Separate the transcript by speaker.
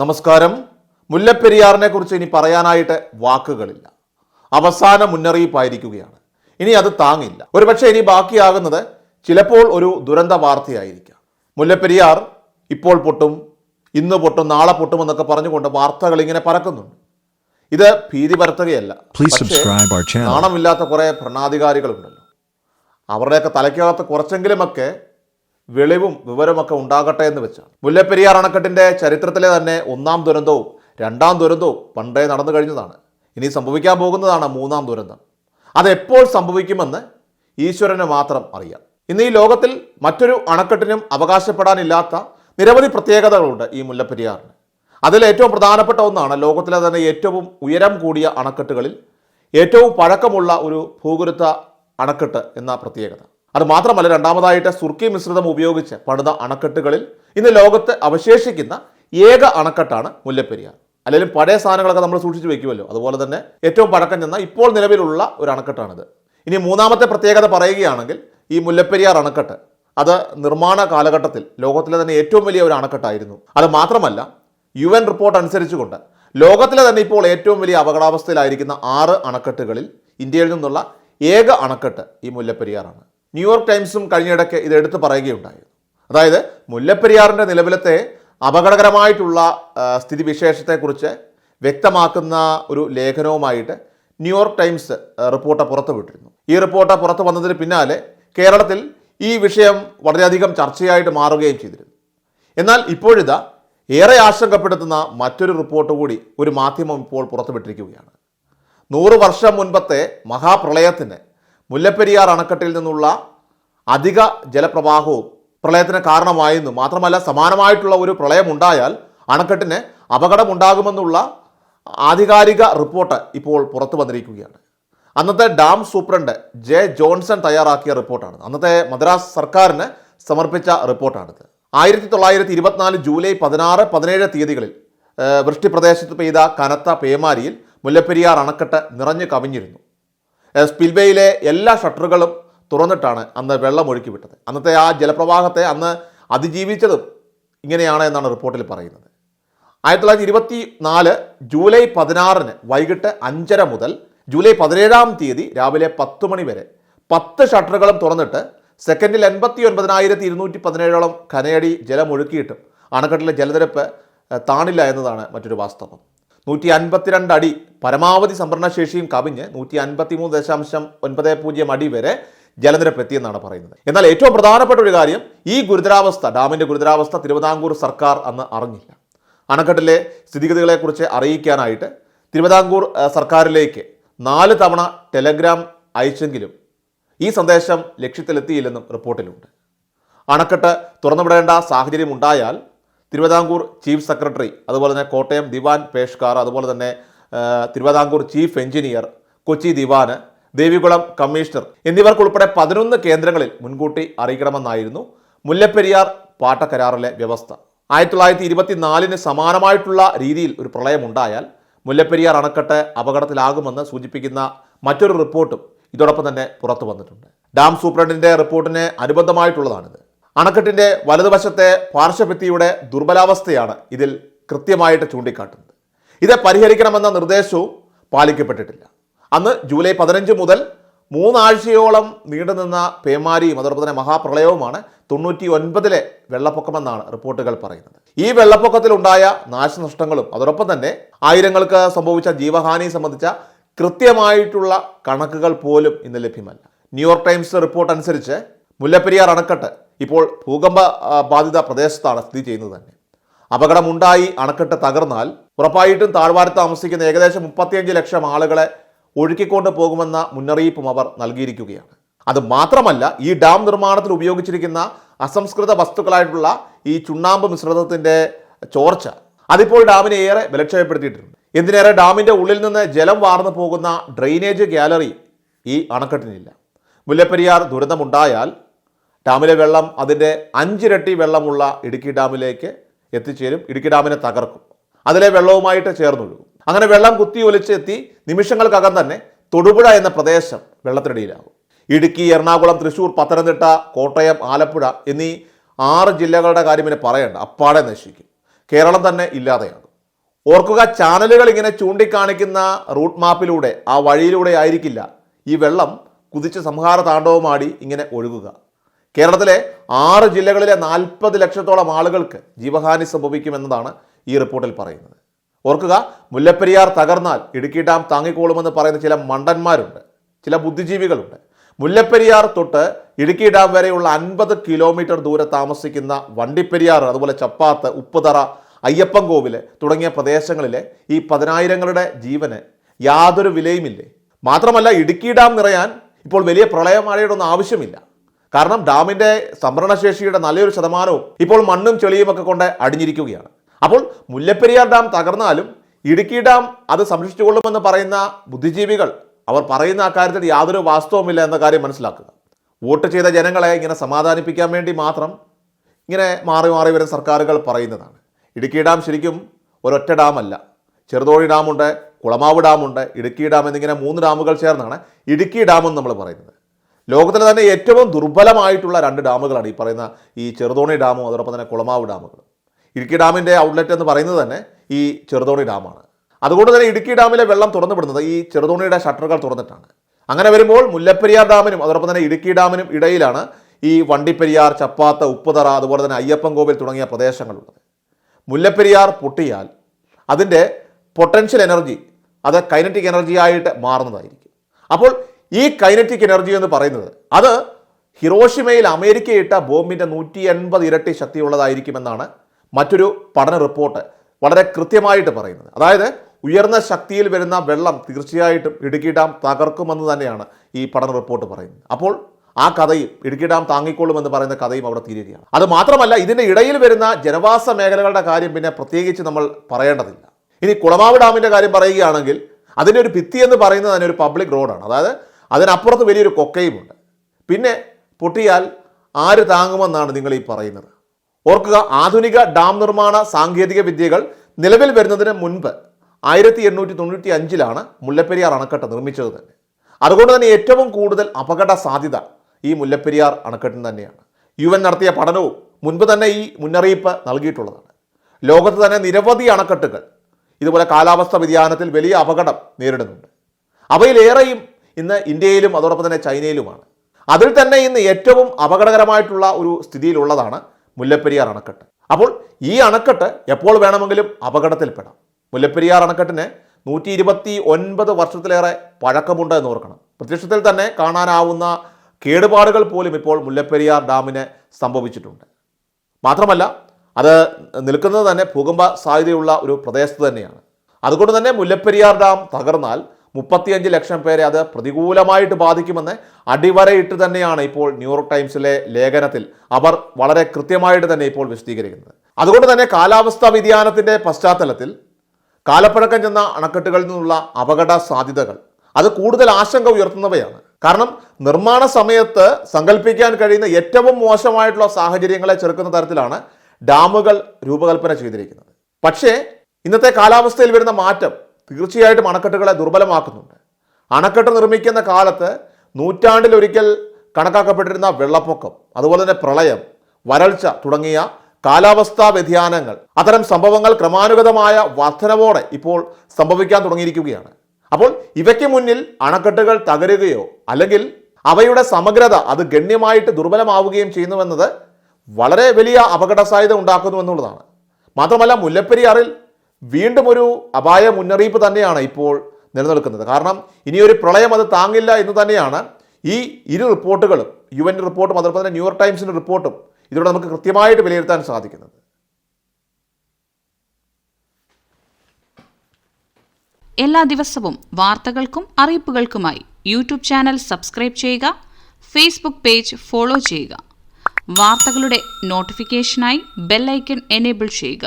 Speaker 1: നമസ്കാരം. മുല്ലപ്പെരിയാറിനെ കുറിച്ച് ഇനി പറയാനായിട്ട് വാക്കുകളില്ല. അവസാന മുന്നറിയിപ്പായിരിക്കുകയാണ്. ഇനി അത് താങ്ങില്ല. ഒരുപക്ഷെ ഇനി ബാക്കിയാകുന്നത് ചിലപ്പോൾ ഒരു ദുരന്ത വാർത്തയായിരിക്കാം. മുല്ലപ്പെരിയാർ ഇപ്പോൾ പൊട്ടും ഇന്ന് പൊട്ടും നാളെ പൊട്ടും എന്നൊക്കെ പറഞ്ഞുകൊണ്ട് വാർത്തകൾ ഇങ്ങനെ പറക്കുന്നുണ്ട്. ഇത് ഭീതി പരത്തുകയല്ല. നാണമില്ലാത്ത കുറേ ഭരണാധികാരികളുണ്ടല്ലോ. അവരുടെയൊക്കെ തലയ്ക്കകത്ത് കുറച്ചെങ്കിലുമൊക്കെ വെളിവും വിവരമൊക്കെ ഉണ്ടാകട്ടെ എന്ന് വെച്ചാണ് മുല്ലപ്പെരിയാർ അണക്കെട്ടിന്റെ ചരിത്രത്തിലെ തന്നെ ഒന്നാം ദുരന്തവും രണ്ടാം ദുരന്തവും പണ്ടേ നടന്നു കഴിഞ്ഞതാണ്. ഇനി സംഭവിക്കാൻ പോകുന്നതാണ് മൂന്നാം ദുരന്തം. അതെപ്പോൾ സംഭവിക്കുമെന്ന് ഈശ്വരന് മാത്രം അറിയാം. ഇന്ന് ഈ ലോകത്തിൽ മറ്റൊരു അണക്കെട്ടിനും അവകാശപ്പെടാനില്ലാത്ത നിരവധി പ്രത്യേകതകളുണ്ട് ഈ മുല്ലപ്പെരിയാറിന്. അതിൽ ഏറ്റവും പ്രധാനപ്പെട്ട ഒന്നാണ് ലോകത്തിലെ തന്നെ ഏറ്റവും ഉയരം കൂടിയ അണക്കെട്ടുകളിൽ ഏറ്റവും പഴക്കമുള്ള ഒരു ഭൂഗുരുത്ത അണക്കെട്ട് എന്ന പ്രത്യേകത. അത് മാത്രമല്ല രണ്ടാമതായിട്ട് സുർക്കി മിശ്രിതം ഉപയോഗിച്ച് പണിത അണക്കെട്ടുകളിൽ ഇന്ന് ലോകത്ത് അവശേഷിക്കുന്ന ഏക അണക്കെട്ടാണ് മുല്ലപ്പെരിയാർ. അല്ലെങ്കിൽ പഴയ സാധനങ്ങളൊക്കെ നമ്മൾ സൂക്ഷിച്ച് വെക്കുമല്ലോ. അതുപോലെ തന്നെ ഏറ്റവും പഴക്കം ചെന്ന ഇപ്പോൾ നിലവിലുള്ള ഒരു അണക്കെട്ടാണിത്. ഇനി മൂന്നാമത്തെ പ്രത്യേകത പറയുകയാണെങ്കിൽ ഈ മുല്ലപ്പെരിയാർ അണക്കെട്ട് അത് നിർമ്മാണ കാലഘട്ടത്തിൽ ലോകത്തിലെ തന്നെ ഏറ്റവും വലിയ ഒരു അണക്കെട്ടായിരുന്നു. അത് മാത്രമല്ല യു എൻ റിപ്പോർട്ട് അനുസരിച്ചുകൊണ്ട് ലോകത്തിലെ തന്നെ ഇപ്പോൾ ഏറ്റവും വലിയ അപകടാവസ്ഥയിലായിരിക്കുന്ന ആറ് അണക്കെട്ടുകളിൽ ഇന്ത്യയിൽ നിന്നുള്ള ഏക അണക്കെട്ട് ഈ മുല്ലപ്പെരിയാറാണ്. ന്യൂയോർക്ക് ടൈംസും കഴിഞ്ഞിടയ്ക്ക് ഇത് എടുത്തു പറയുകയുണ്ടായിരുന്നു അതായത് മുല്ലപ്പെരിയാറിന്റെ നിലവിലത്തെ അപകടകരമായിട്ടുള്ള സ്ഥിതിവിശേഷത്തെക്കുറിച്ച് വ്യക്തമാക്കുന്ന ഒരു ലേഖനവുമായിട്ട് ന്യൂയോർക്ക് ടൈംസ് റിപ്പോർട്ട് പുറത്തുവിട്ടിരുന്നു ഈ റിപ്പോർട്ട് പുറത്തു വന്നതിന് പിന്നാലെ കേരളത്തിൽ ഈ വിഷയം വളരെയധികം ചർച്ചയായിട്ട് മാറുകയും ചെയ്തിരുന്നു. എന്നാൽ ഇപ്പോഴിതാ ഏറെ ആശങ്കപ്പെടുത്തുന്ന മറ്റൊരു റിപ്പോർട്ട് കൂടി ഒരു മാധ്യമം ഇപ്പോൾ പുറത്തുവിട്ടിരിക്കുകയാണ് നൂറ് വർഷം മുൻപത്തെ മഹാപ്രളയത്തിന് മുല്ലപ്പെരിയാർ അണക്കെട്ടിൽ നിന്നുള്ള അധിക ജലപ്രവാഹവും പ്രളയത്തിന് കാരണമായെന്നും മാത്രമല്ല സമാനമായിട്ടുള്ള ഒരു പ്രളയമുണ്ടായാൽ അണക്കെട്ടിന് അപകടമുണ്ടാകുമെന്നുള്ള ആധികാരിക റിപ്പോർട്ട് ഇപ്പോൾ പുറത്തു വന്നിരിക്കുകയാണ്. അന്നത്തെ ഡാം സൂപ്രണ്ട് ജെ ജോൺസൺ തയ്യാറാക്കിയ റിപ്പോർട്ടാണ് അന്നത്തെ മദ്രാസ് സർക്കാരിന് സമർപ്പിച്ച റിപ്പോർട്ടാണിത്. ആയിരത്തി തൊള്ളായിരത്തി ഇരുപത്തിനാല് ജൂലൈ പതിനാറ് പതിനേഴ് തീയതികളിൽ വൃഷ്ടി വൃഷ്ടിപ്രദേശത്ത് പെയ്ത കനത്ത പേമാരിയിൽ മുല്ലപ്പെരിയാർ അണക്കെട്ട് നിറഞ്ഞു കവിഞ്ഞിരുന്നു. സ്പിൽവേയിലെ എല്ലാ ഷട്ടറുകളും തുറന്നിട്ടാണ് അന്ന് വെള്ളം ഒഴുക്കി വിട്ടത് അന്നത്തെ ആ ജലപ്രവാഹത്തെ അന്ന് അതിജീവിച്ചതും ഇങ്ങനെയാണ് എന്നാണ് റിപ്പോർട്ടിൽ പറയുന്നത്. ആയിരത്തി തൊള്ളായിരത്തി ഇരുപത്തി നാല് ജൂലൈ പതിനാറിന് വൈകിട്ട് അഞ്ചര മുതൽ ജൂലൈ പതിനേഴാം തീയതി രാവിലെ പത്ത് മണി വരെ പത്ത് ഷട്ടറുകളും തുറന്നിട്ട് സെക്കൻഡിൽ എൺപത്തി ഒൻപതിനായിരത്തി ഇരുന്നൂറ്റി പതിനേഴോളം കനയടി ജലമൊഴുക്കിയിട്ടും അണക്കെട്ടിലെ ജലനിരപ്പ് താണില്ല എന്നതാണ് മറ്റൊരു വാസ്തവം. നൂറ്റി അൻപത്തിരണ്ട് അടി പരമാവധി സംഭരണശേഷിയും കവിഞ്ഞ് നൂറ്റി അൻപത്തി മൂന്ന് ദശാംശം ഒൻപത് പൂജ്യം അടി വരെ ജലനിരപ്പ് എത്തിയെന്നാണ് പറയുന്നത്. എന്നാൽ ഏറ്റവും പ്രധാനപ്പെട്ട ഒരു കാര്യം ഈ ഗുരുതരാവസ്ഥ ഡാമിന്റെ ഗുരുതരാവസ്ഥ തിരുവിതാംകൂർ സർക്കാർ അന്ന് അറിഞ്ഞില്ല. അണക്കെട്ടിലെ സ്ഥിതിഗതികളെക്കുറിച്ച് അറിയിക്കാനായിട്ട് തിരുവിതാംകൂർ സർക്കാരിലേക്ക് നാല് തവണ ടെലഗ്രാം അയച്ചെങ്കിലും ഈ സന്ദേശം ലക്ഷ്യത്തിലെത്തിയില്ലെന്നും റിപ്പോർട്ടിലുണ്ട്. അണക്കെട്ട് തുറന്നുവിടേണ്ട സാഹചര്യം ഉണ്ടായാൽ തിരുവിതാംകൂർ ചീഫ് സെക്രട്ടറി അതുപോലെ തന്നെ കോട്ടയം ദിവാൻ പേഷ്കാർ അതുപോലെ തന്നെ തിരുവിതാംകൂർ ചീഫ് എഞ്ചിനീയർ കൊച്ചി ദിവാന് ദേവികുളം കമ്മീഷണർ എന്നിവർക്കുൾപ്പെടെ പതിനൊന്ന് കേന്ദ്രങ്ങളിൽ മുൻകൂട്ടി അറിയിക്കണമെന്നായിരുന്നു മുല്ലപ്പെരിയാർ പാട്ടക്കരാറിലെ വ്യവസ്ഥ. ആയിരത്തി തൊള്ളായിരത്തി ഇരുപത്തിനാലിന് സമാനമായിട്ടുള്ള രീതിയിൽ ഒരു പ്രളയമുണ്ടായാൽ മുല്ലപ്പെരിയാർ അണക്കെട്ട് അപകടത്തിലാകുമെന്ന് സൂചിപ്പിക്കുന്ന മറ്റൊരു റിപ്പോർട്ടും ഇതോടൊപ്പം തന്നെ പുറത്തു വന്നിട്ടുണ്ട് ഡാം സൂപ്രണ്ടിന്റെ റിപ്പോർട്ടിന് അനുബന്ധമായിട്ടുള്ളതാണിത്. അണക്കെട്ടിന്റെ വലതുവശത്തെ പാർശ്വഭിത്തിയുടെ ദുർബലാവസ്ഥയാണ് ഇതിൽ കൃത്യമായിട്ട് ചൂണ്ടിക്കാട്ടുന്നത്. ഇത് പരിഹരിക്കണമെന്ന നിർദ്ദേശവും പാലിക്കപ്പെട്ടിട്ടില്ല. അന്ന് ജൂലൈ പതിനഞ്ച് മുതൽ മൂന്നാഴ്ചയോളം നീണ്ടുനിന്ന പേമാരിയും അതോടൊപ്പം തന്നെ മഹാപ്രളയവുമാണ് തൊണ്ണൂറ്റി ഒൻപതിലെ വെള്ളപ്പൊക്കമെന്നാണ് റിപ്പോർട്ടുകൾ പറയുന്നത്. ഈ വെള്ളപ്പൊക്കത്തിലുണ്ടായ നാശനഷ്ടങ്ങളും അതോടൊപ്പം തന്നെ ആയിരങ്ങൾക്ക് സംഭവിച്ച ജീവഹാനി സംബന്ധിച്ച കൃത്യമായിട്ടുള്ള കണക്കുകൾ പോലും ഇന്ന് ലഭ്യമല്ല. ന്യൂയോർക്ക് ടൈംസ് റിപ്പോർട്ട് അനുസരിച്ച് മുല്ലപ്പെരിയാർ അണക്കെട്ട് ഇപ്പോൾ ഭൂകമ്പ ബാധിത പ്രദേശത്താണ് സ്ഥിതി ചെയ്യുന്നത് തന്നെ. അപകടമുണ്ടായി അണക്കെട്ട് തകർന്നാൽ ഉറപ്പായിട്ടും താഴ്വാരത്ത് താമസിക്കുന്ന ഏകദേശം മുപ്പത്തിയഞ്ച് ലക്ഷം ആളുകളെ ഒഴുക്കിക്കൊണ്ട് പോകുമെന്ന മുന്നറിയിപ്പും അവർ നൽകിയിരിക്കുകയാണ്. അത് മാത്രമല്ല ഈ ഡാം നിർമ്മാണത്തിൽ ഉപയോഗിച്ചിരിക്കുന്ന അസംസ്കൃത വസ്തുക്കളായിട്ടുള്ള ഈ ചുണ്ണാമ്പ് മിശ്രിതത്തിന്റെ ചോർച്ച അതിപ്പോൾ ഡാമിനെ ഏറെ ബലക്ഷയപ്പെടുത്തിയിട്ടുണ്ട്. എന്തിനേറെ ഡാമിന്റെ ഉള്ളിൽ നിന്ന് ജലം വാർന്നു പോകുന്ന ഡ്രെയിനേജ് ഗാലറി ഈ അണക്കെട്ടിനില്ല. മുല്ലപ്പെരിയാർ ദുരന്തമുണ്ടായാൽ ഡാമിലെ വെള്ളം അതിന്റെ അഞ്ചിരട്ടി വെള്ളമുള്ള ഇടുക്കി ഡാമിലേക്ക് എത്തിച്ചേരും. ഇടുക്കി ഡാമിനെ തകർക്കും. അതിലെ വെള്ളവുമായിട്ട് ചേർന്നൊഴുകും. അങ്ങനെ വെള്ളം കുത്തി ഒലിച്ചെത്തി നിമിഷങ്ങൾക്കകം തന്നെ തൊടുപുഴ എന്ന പ്രദേശം വെള്ളത്തിനടിയിലാകും. ഇടുക്കി എറണാകുളം തൃശൂർ പത്തനംതിട്ട കോട്ടയം ആലപ്പുഴ എന്നീ ആറ് ജില്ലകളുടെ കാര്യം പിന്നെ പറയണ്ട. അപ്പാടെ നശിക്കും കേരളം തന്നെ ഇല്ലാതെയാകും. ഓർക്കുക ചാനലുകൾ ഇങ്ങനെ ചൂണ്ടിക്കാണിക്കുന്ന റൂട്ട് മാപ്പിലൂടെ ആ വഴിയിലൂടെ ആയിരിക്കില്ല ഈ വെള്ളം കുതിച്ച് സംഹാര താണ്ഡവമാടി ഇങ്ങനെ ഒഴുകുക. കേരളത്തിലെ ആറ് ജില്ലകളിലെ നാൽപ്പത് ലക്ഷത്തോളം ആളുകൾക്ക് ജീവഹാനി സംഭവിക്കുമെന്നതാണ് ഈ റിപ്പോർട്ടിൽ പറയുന്നത്. ഓർക്കുക മുല്ലപ്പെരിയാർ തകർന്നാൽ ഇടുക്കി ഡാം താങ്ങിക്കോളുമെന്ന് പറയുന്ന ചില മണ്ടന്മാരുണ്ട് ചില ബുദ്ധിജീവികളുണ്ട്. മുല്ലപ്പെരിയാർ തൊട്ട് ഇടുക്കി ഡാം വരെയുള്ള അൻപത് കിലോമീറ്റർ ദൂരെ താമസിക്കുന്ന വണ്ടിപ്പെരിയാർ അതുപോലെ ചപ്പാത്ത് ഉപ്പുതറ അയ്യപ്പൻകോവിൽ തുടങ്ങിയ പ്രദേശങ്ങളിലെ ഈ പതിനായിരങ്ങളുടെ ജീവന് യാതൊരു വിലയുമില്ലേ? മാത്രമല്ല ഇടുക്കി ഡാം നിറയാൻ ഇപ്പോൾ വലിയ പ്രളയമഴയുടെ ഒന്നും ആവശ്യമില്ല. കാരണം ഡാമിന്റെ സംഭരണശേഷിയുടെ നല്ലൊരു ശതമാനവും ഇപ്പോൾ മണ്ണും ചെളിയും ഒക്കെ കൊണ്ട് അടിഞ്ഞിരിക്കുകയാണ്. അപ്പോൾ മുല്ലപ്പെരിയാർ ഡാം തകർന്നാലും ഇടുക്കി ഡാം അത് സംരക്ഷിച്ചുകൊള്ളുമെന്ന് പറയുന്ന ബുദ്ധിജീവികൾ അവർ പറയുന്ന അക്കാര്യത്തിൽ യാതൊരു വാസ്തവുമില്ല എന്ന കാര്യം മനസ്സിലാക്കുക. വോട്ട് ചെയ്ത ജനങ്ങളെ ഇങ്ങനെ സമാധാനിപ്പിക്കാൻ വേണ്ടി മാത്രം ഇങ്ങനെ മാറി മാറി വരുന്ന സർക്കാരുകൾ പറയുന്നതാണ്. ഇടുക്കി ഡാം ശരിക്കും ഒരൊറ്റ ഡാമല്ല. ചെറുതോണി ഡാമുണ്ട് കുളമാവ് ഡാമുണ്ട് ഇടുക്കി ഡാം എന്നിങ്ങനെ മൂന്ന് ഡാമുകൾ ചേർന്നാണ് ഇടുക്കി ഡാം എന്ന് നമ്മൾ പറയുന്നത്. ലോകത്തിലെ തന്നെ ഏറ്റവും ദുർബലമായിട്ടുള്ള രണ്ട് ഡാമുകളാണ് ഈ പറയുന്ന ഈ ചെറുതോണി ഡാമും അതോടൊപ്പം തന്നെ കുളമാവ് ഡാമുകൾ ഇടുക്കി ഡാമിന്റെ ഔട്ട്ലെറ്റ് എന്ന് പറയുന്നത് തന്നെ ഈ ചെറുതോണി ഡാമാണ്. അതുകൊണ്ട് തന്നെ ഇടുക്കി ഡാമിലെ വെള്ളം തുറന്നു വിടുന്നത് ഈ ചെറുതോണിയുടെ ഷട്ടറുകൾ തുറന്നിട്ടാണ്. അങ്ങനെ വരുമ്പോൾ മുല്ലപ്പെരിയാർ ഡാമിനും അതോടൊപ്പം തന്നെ ഇടുക്കി ഡാമിനും ഇടയിലാണ് ഈ വണ്ടിപ്പെരിയാർ ചപ്പാത്ത ഉപ്പുതറ അതുപോലെ തന്നെ അയ്യപ്പൻ കോവിൽ തുടങ്ങിയ പ്രദേശങ്ങളുള്ളത്. മുല്ലപ്പെരിയാർ പൊട്ടിയാൽ അതിന്റെ പൊട്ടൻഷ്യൽ എനർജി അത് കൈനറ്റിക് എനർജി ആയിട്ട് മാറുന്നതായിരിക്കും. അപ്പോൾ ഈ കൈനറ്റിക് എനർജി എന്ന് പറയുന്നത് അത് ഹിറോഷിമയിൽ അമേരിക്ക ഇട്ട ബോംബിന്റെ നൂറ്റി എൺപത് ഇരട്ടി ശക്തിയുള്ളതായിരിക്കുമെന്നാണ് മറ്റൊരു പഠന റിപ്പോർട്ട് വളരെ കൃത്യമായിട്ട് പറയുന്നത്. അതായത് ഉയർന്ന ശക്തിയിൽ വരുന്ന വെള്ളം തീർച്ചയായിട്ടും ഇടുക്കി ഡാം തകർക്കുമെന്ന് തന്നെയാണ് ഈ പഠന റിപ്പോർട്ട് പറയുന്നത്. അപ്പോൾ ആ കഥയും ഇടുക്കി ഡാം താങ്ങിക്കൊള്ളുമെന്ന് പറയുന്ന കഥയും അവിടെ തീരുകയാണ്. അത് മാത്രമല്ല ഇതിന്റെ ഇടയിൽ വരുന്ന ജനവാസ മേഖലകളുടെ കാര്യം പിന്നെ പ്രത്യേകിച്ച് നമ്മൾ പറയേണ്ടതില്ല. ഇനി കുളമാവ് ഡാമിന്റെ കാര്യം പറയുകയാണെങ്കിൽ അതിന്റെ ഒരു ഭിത്തി എന്ന് പറയുന്നത് തന്നെ ഒരു പബ്ലിക് റോഡാണ് അതായത് അതിനപ്പുറത്ത് വലിയൊരു കൊക്കയുമുണ്ട്. പിന്നെ പൊട്ടിയാൽ ആര് താങ്ങുമെന്നാണ് നിങ്ങൾ ഈ പറയുന്നത്. ഓർക്കുക ആധുനിക ഡാം നിർമ്മാണ സാങ്കേതിക വിദ്യകൾ നിലവിൽ വരുന്നതിന് മുൻപ് ആയിരത്തി എണ്ണൂറ്റി തൊണ്ണൂറ്റി അഞ്ചിലാണ് മുല്ലപ്പെരിയാർ അണക്കെട്ട് നിർമ്മിച്ചത് തന്നെ. അതുകൊണ്ട് തന്നെ ഏറ്റവും കൂടുതൽ അപകട സാധ്യത ഈ മുല്ലപ്പെരിയാർ അണക്കെട്ടിന് തന്നെയാണ്. യു എൻ നടത്തിയ പഠനവും മുൻപ് തന്നെ ഈ മുന്നറിയിപ്പ് നൽകിയിട്ടുള്ളതാണ്. ലോകത്ത് തന്നെ നിരവധി അണക്കെട്ടുകൾ ഇതുപോലെ കാലാവസ്ഥ വ്യതിയാനത്തിൽ വലിയ അപകടം നേരിടുന്നുണ്ട്. അവയിലേറെയും ഇന്ന് ഇന്ത്യയിലും അതോടൊപ്പം തന്നെ ചൈനയിലുമാണ്. അതിൽ തന്നെ ഇന്ന് ഏറ്റവും അപകടകരമായിട്ടുള്ള ഒരു സ്ഥിതിയിലുള്ളതാണ് മുല്ലപ്പെരിയാർ അണക്കെട്ട്. അപ്പോൾ ഈ അണക്കെട്ട് എപ്പോൾ വേണമെങ്കിലും അപകടത്തിൽപ്പെടാം. മുല്ലപ്പെരിയാർ അണക്കെട്ടിന് നൂറ്റി ഇരുപത്തി ഒൻപത് വർഷത്തിലേറെ പഴക്കമുണ്ട് എന്ന് ഓർക്കണം. പ്രത്യക്ഷത്തിൽ തന്നെ കാണാനാവുന്ന കേടുപാടുകൾ പോലും ഇപ്പോൾ മുല്ലപ്പെരിയാർ ഡാമിന് സംഭവിച്ചിട്ടുണ്ട്. മാത്രമല്ല അത് നിൽക്കുന്നത് തന്നെ ഭൂകമ്പ സാധ്യതയുള്ള ഒരു പ്രദേശത്ത് തന്നെയാണ്. അതുകൊണ്ട് തന്നെ മുല്ലപ്പെരിയാർ ഡാം തകർന്നാൽ മുപ്പത്തിയഞ്ച് ലക്ഷം പേരെ അത് പ്രതികൂലമായിട്ട് ബാധിക്കുമെന്ന് അടിവരയിട്ട് തന്നെയാണ് ഇപ്പോൾ ന്യൂയോർക്ക് ടൈംസിലെ ലേഖനത്തിൽ അവർ വളരെ കൃത്യമായിട്ട് തന്നെ ഇപ്പോൾ വിശദീകരിക്കുന്നത്. അതുകൊണ്ട് തന്നെ കാലാവസ്ഥാ വ്യതിയാനത്തിന്റെ പശ്ചാത്തലത്തിൽ കാലപ്പഴക്കം ചെന്ന അണക്കെട്ടുകളിൽ നിന്നുള്ള അപകട സാധ്യതകൾ അത് കൂടുതൽ ആശങ്ക ഉയർത്തുന്നവയാണ്. കാരണം നിർമ്മാണ സമയത്ത് സങ്കല്പിക്കാൻ കഴിയുന്ന ഏറ്റവും മോശമായിട്ടുള്ള സാഹചര്യങ്ങളെ ചെറുക്കുന്ന തരത്തിലാണ് ഡാമുകൾ രൂപകൽപ്പന ചെയ്തിരിക്കുന്നത്. പക്ഷേ ഇന്നത്തെ കാലാവസ്ഥയിൽ വരുന്ന മാറ്റം തീർച്ചയായിട്ടും അണക്കെട്ടുകളെ ദുർബലമാക്കുന്നുണ്ട്. അണക്കെട്ട് നിർമ്മിക്കുന്ന കാലത്ത് നൂറ്റാണ്ടിലൊരിക്കൽ കണക്കാക്കപ്പെട്ടിരുന്ന വെള്ളപ്പൊക്കം അതുപോലെ തന്നെ പ്രളയം വരൾച്ച തുടങ്ങിയ കാലാവസ്ഥാ വ്യതിയാനങ്ങൾ അത്തരം സംഭവങ്ങൾ ക്രമാനുഗതമായ വർധനവോടെ ഇപ്പോൾ സംഭവിക്കാൻ തുടങ്ങിയിരിക്കുകയാണ്. അപ്പോൾ ഇവയ്ക്ക് മുന്നിൽ അണക്കെട്ടുകൾ തകരുകയോ അല്ലെങ്കിൽ അവയുടെ സമഗ്രത അത് ഗണ്യമായിട്ട് ദുർബലമാവുകയും ചെയ്യുന്നുവെന്നത് വളരെ വലിയ അപകട സാധ്യത ഉണ്ടാക്കുന്നു എന്നുള്ളതാണ്. മാത്രമല്ല മുല്ലപ്പെരിയാറിൽ വീണ്ടും ഒരു അപായ മുന്നറിയിപ്പ് തന്നെയാണ് ഇപ്പോൾ നിലനിൽക്കുന്നത്. കാരണം ഇനിയൊരു പ്രളയം അത് താങ്ങില്ല എന്ന് തന്നെയാണ് ഈ ഇരു റിപ്പോർട്ടുകളും യു എൻ റിപ്പോർട്ടും അതോടൊപ്പം തന്നെ ന്യൂയോർക്ക് ടൈംസിന്റെ റിപ്പോർട്ടും ഇതിലൂടെ നമുക്ക് കൃത്യമായിട്ട് വിലയിരുത്താൻ സാധിക്കുന്നത്.
Speaker 2: എല്ലാ ദിവസവും വാർത്തകൾക്കും അറിയിപ്പുകൾക്കുമായി യൂട്യൂബ് ചാനൽ സബ്സ്ക്രൈബ് ചെയ്യുക ഫേസ്ബുക്ക് പേജ് ഫോളോ ചെയ്യുക. വാർത്തകളുടെ നോട്ടിഫിക്കേഷനായി ബെല്ലൈക്കൺ എനേബിൾ ചെയ്യുക.